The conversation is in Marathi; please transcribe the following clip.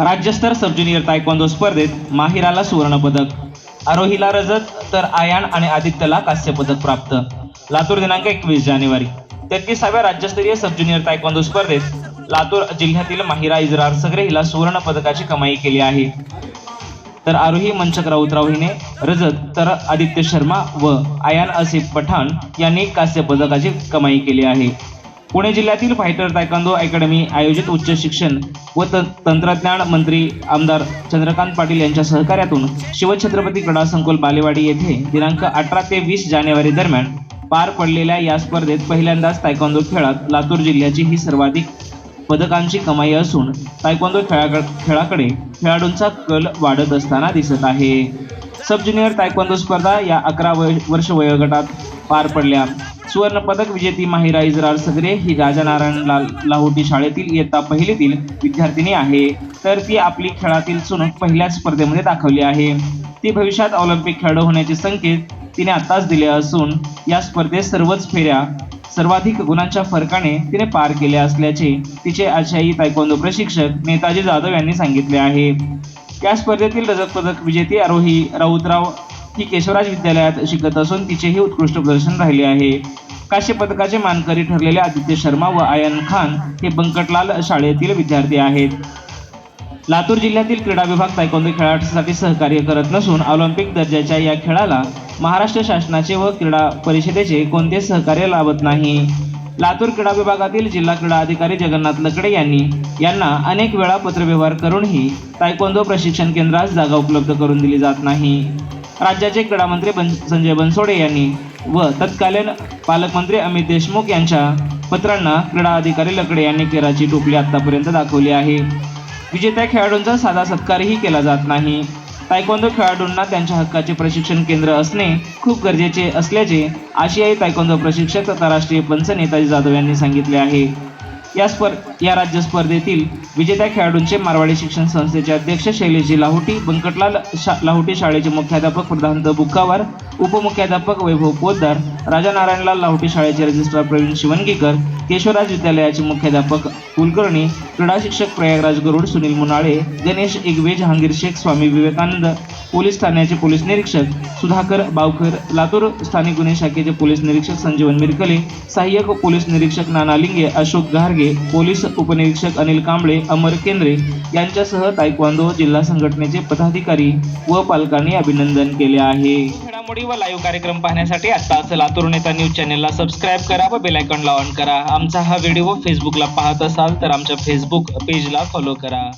राज्यस्तर सब ज्युनियर तायक्वांदो स्पर्धेत माहिराला सुवर्णपदक आरोहीला रजत तर आयान आणि आदित्यला कांस्य पदक प्राप्त. लातूर दिनांक एकवीस जानेवारी. तेहतीसाव्या राज्यस्तरीय सब ज्युनियर तायक्वांदो स्पर्धेत लातूर जिल्ह्यातील माहिरा इजरार सगरे हिला सुवर्ण पदकाची कमाई केली आहे. तर आरोही मंचक राऊतराव हिने रजत तर आदित्य शर्मा व आयान असिफ पठाण यांनी कांस्य पदकाची कमाई केली आहे. पुणे जिल्ह्यातील फायटर तायकांदो अकॅडमी आयोजित उच्च शिक्षण व त- तंत्रज्ञान मंत्री आमदार चंद्रकांत पाटील यांच्या सहकार्यातून शिवछत्रपती क्रीडा संकुल बालेवाडी येथे दिनांक अठरा ते वीस जानेवारी दरम्यान पार पडलेल्या या स्पर्धेत पहिल्यांदाच तायक्वांदो खेळात लातूर जिल्ह्याची ही सर्वाधिक पदकांची कमाई असून तायक्वांदो खेळाकडे खेळाकडे खेळाडूंचा कल वाढत असताना दिसत आहे. सब ज्युनियर तायक्वांदो स्पर्धा या अकरा वय वर्ष वयोगटात पार पडल्या. सुवर्ण पदक विजेती माहिरा इजराल सगरे ही राजानारायण लाल लाहोटी शाळेतील इयत्ता पहिलीतील विद्यार्थिनी आहे. तर ती आपली खेळातील चुणूक पहिल्याच स्पर्धेमध्ये दाखवली आहे. ती भविष्यात ऑलिम्पिक खेळाडू होण्याचे संकेत तिने आताच दिले असून या स्पर्धेत सर्वच फेऱ्या सर्वाधिक गुणांच्या फरकाने तिने पार केल्या असल्याचे तिचे आशियाई तायकोंदो प्रशिक्षक नेताजी जाधव यांनी सांगितले आहे. या स्पर्धेतील रजत पदक विजेती आरोही राऊतराव ही केशवराज विद्यालयात शिकत असून तिचेही उत्कृष्ट प्रदर्शन राहिले आहे. काश्य पदकाचे मानकरी ठरलेले आदित्य शर्मा व आयन खान हे बंकटलाल शाळेतील विद्यार्थी आहेत. लातूर जिल्ह्यातील क्रीडा विभाग तायकोंदो खेळासाठी सहकार्य करत नसून ऑलिम्पिक दर्जाच्या या खेळाला महाराष्ट्र शासनाचे व क्रीडा परिषदेचे कोणते सहकार्य लाभत नाही? लातूर क्रीडा विभागातील जिल्हा क्रीडा अधिकारी जगन्नाथ लकडे यांनी यांना अनेक वेळा पत्रव्यवहार करूनही तायकोंदो प्रशिक्षण केंद्रास जागा उपलब्ध करून दिली जात नाही. राज्याचे क्रीडा मंत्री बन संजय बनसोडे यांनी व तत्कालीन पालकमंत्री अमित देशमुख यांच्या पत्रांना क्रीडा अधिकारी लकडे यांनी केराची टोपली आतापर्यंत दाखवली आहे. विजेत्या खेळाडूंचा साधा सत्कारही केला जात नाही. तायकोंदो खेळाडूंना त्यांच्या हक्काचे प्रशिक्षण केंद्र असणे खूप गरजेचे असल्याचे आशियाई तायकोंदो प्रशिक्षक तथा राष्ट्रीय पंच नेताजी जाधव यांनी सांगितले आहे. या स्पर् या राज्य स्पर्धेतील विजेत्या खेळाडूंचे मारवाडी शिक्षण संस्थेचे अध्यक्ष शैलेशजी लाहोटी बंकटलाल शा लाहोटी शाळेचे मुख्याध्यापक प्रधांत बुक्कावार उपमुख्याध्यापक वैभव पोद्दार राजा नारायणलाल लाहोटी शाळेचे रजिस्ट्रार प्रवीण शिवणगीकर केशवराज विद्यालयाचे मुख्याध्यापक कुलकर्णी क्रीडा शिक्षक प्रयागराज गरुड सुनील मुनाळे गणेश इगवे जहांगीर शेख स्वामी विवेकानंद पोलीस ठाण्याचे पोलीस निरीक्षक सुधाकर बावकर लातूर स्थानिक गुन्हे शाखेचे पोलीस निरीक्षक संजीवन मिरकले सहाय्यक पोलीस निरीक्षक नाना लिंगे अशोक घारगे पोलीस उपनिरीक्षक अनिल कांबळे अमर केंद्रे यांच्यासह तायक्वांदो जिल्हा संघटनेचे पदाधिकारी व पालकांनी अभिनंदन केले आहे. घडामोडी व लाईव्ह कार्यक्रम पाहण्यासाठी आत्ताच लातूर नेता न्यूज चॅनलला सबस्क्राईब करा व बेलायकॉनला ऑन करा. आमचा हा व्हिडिओ फेसबुकला पाहत असाल तर आमच्या फेसबुक पेजला फॉलो करा.